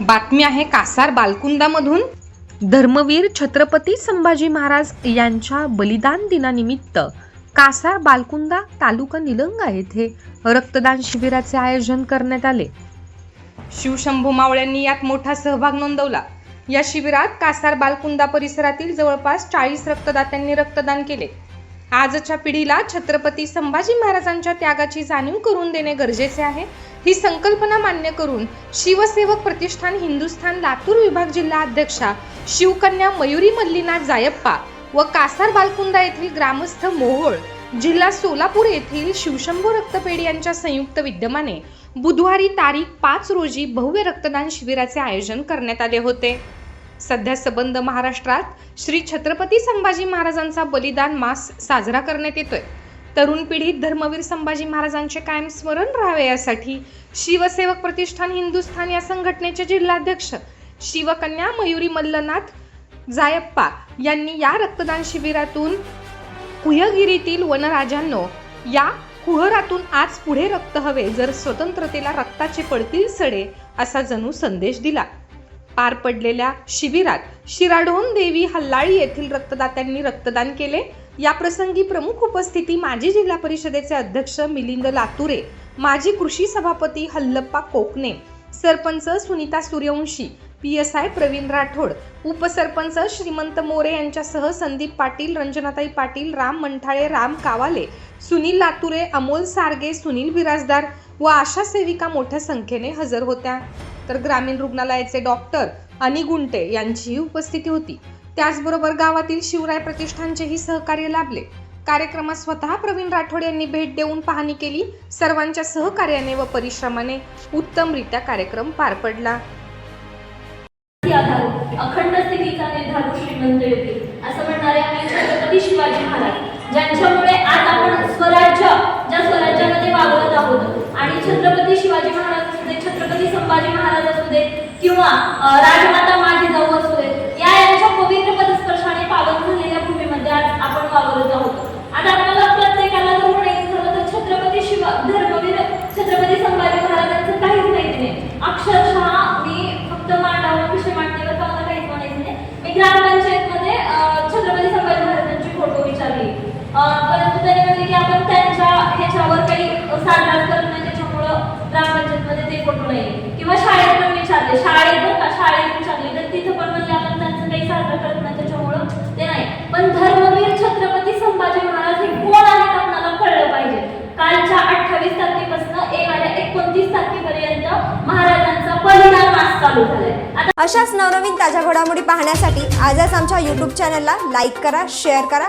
बातमी आहे कासार बालकुंदामधून. धर्मवीर छत्रपती संभाजी महाराज यांच्या बलिदान दिनानिमित्त कासार बालकुंदा तालुका निलंगा येथे रक्तदान शिबिराचे आयोजन करण्यात आले. शिवशंभू मावळ्यांनी यात मोठा सहभाग नोंदवला. या शिबिरात कासार बालकुंदा परिसरातील जवळपास चाळीस रक्तदात्यांनी रक्तदान केले. आजच्या पिढीला छत्रपती संभाजी महाराजांच्या त्यागाची जाणीव करून देणे गरजेचे आहे. ही संकल्पना मान्य करून शिवसेवक प्रतिष्ठान हिंदुस्थान लातूर विभाग जिल्हा अध्यक्षा शिवकन्या मयुरी मल्लीनाथ जायप्पा व कासार बालकुंदा येथील ग्रामस्थ मोहोळ जिल्हा सोलापूर येथील शिवशंभू रक्तपेढी यांच्या संयुक्त विद्यमाने बुधवारी तारीख पाच रोजी भव्य रक्तदान शिबिराचे आयोजन करण्यात आले होते. सध्या सबंध महाराष्ट्रात श्री छत्रपती संभाजी महाराजांचा बलिदान मास साजरा करण्यात येतोय. तरुण पिढीत धर्मवीर संभाजी महाराजांचे कायम स्मरण राहावे यासाठी शिवसेवक प्रतिष्ठान हिंदुस्थान या संघटनेचे जिल्हाध्यक्ष शिवकन्या मयुरी मल्लनाथ जायप्पा यांनी या रक्तदान शिबिरातून कुहगिरीतील वनराजांनो या कुहरातून आज पुढे रक्त हवे जर स्वतंत्रतेला रक्ताचे पडतील सडे असा जणू संदेश दिला. पार पडलेल्या शिबिरात शिराढोण देवी हल्लाळी येथील रक्तदात्यांनी रक्तदान केले. या प्रसंगी प्रमुख उपस्थिती माजी जिल्हा परिषदेचे अध्यक्ष मिलिंद लातुरे माजी कृषी सभापती Hallappa Kokane sarpanch Sunita Suryavanshi P S I Pravin Rathod उपसरपंच श्रीमंत मोरे यांच्यासह संदीप पाटील रंजनाताई पाटील राम मंठाळे राम कावाले सुनील लातुरे अमोल सारगे सुनील बिराजदार व आशा सेविका मोठ्या संख्येने हजर होत्या. तर ग्रामीण रुग्णालयाचे डॉक्टर अनी गुंटे यांचीही उपस्थिती होती. त्याचबरोबर गावातील शिवराय प्रतिष्ठानचेही सहकार्य लाभले. कार्यक्रमात स्वतः प्रवीण राठोड यांनी भेट देऊन पाहणी केली. सर्वांच्या सहकार्याने व परिश्रमाने उत्तमरित्या कार्यक्रम पार पडला. अखंड स्थितीचा निर्धार श्रीमंत येतील असं म्हणणारे छत्रपती शिवाजी महाराज ज्यांच्यामुळे आज आपण स्वराज्य ज्या स्वराज्यामध्ये वागवत आहोत आणि छत्रपती शिवाजी महाराज असू दे छत्रपती संभाजी महाराज असू दे किंवा राजमाता माझी जाऊ असू दे या यांच्या पवित्र पदस्पर्शाने पावन झालेल्या भूमीमध्ये आज आपण वावरत आहोत. आता आपल्याला प्रत्येकाला जर म्हणायचं झालं तर छत्रपती शिवा धर्मवीर छत्रपती संभाजी महाराजांचं काहीच माहिती नाही. अक्षरशः मी फक्त मांडावर विषय मांडण्यावर का मला काहीच म्हणायचं नाही. मी ग्रामपंचायतमध्ये छत्रपती संभाजी महाराजांची फोटो विचारली. परंतु त्यांनी म्हणले की आपण त्यांच्या ह्याच्यावर काही साजरा करत नाही त्याच्यामुळं ग्रामपंचायतमध्ये ते फोटो नाही. किंवा शाळेत पण शाळेत बघ का? शाळेत विचारले तर तिथं पण म्हणले आपण त्यांचं काही साजरा करत नाही त्याच्यामुळं ते नाही. पण धर्मवीर छत्रपती संभाजी महाराज हे कोण आहेत आपल्याला कळलं पाहिजे? कालच्या अठ्ठावीस तारखेपासून येणाऱ्या एकोणतीस तारखेपर्यंत महाराजांचा बलिदान मास चालू झालाय. अशाच नवनवीन ताज्या घडामोडी पाहण्यासाठी आजच आमच्या यूट्यूब चॅनलला लाईक करा शेअर करा.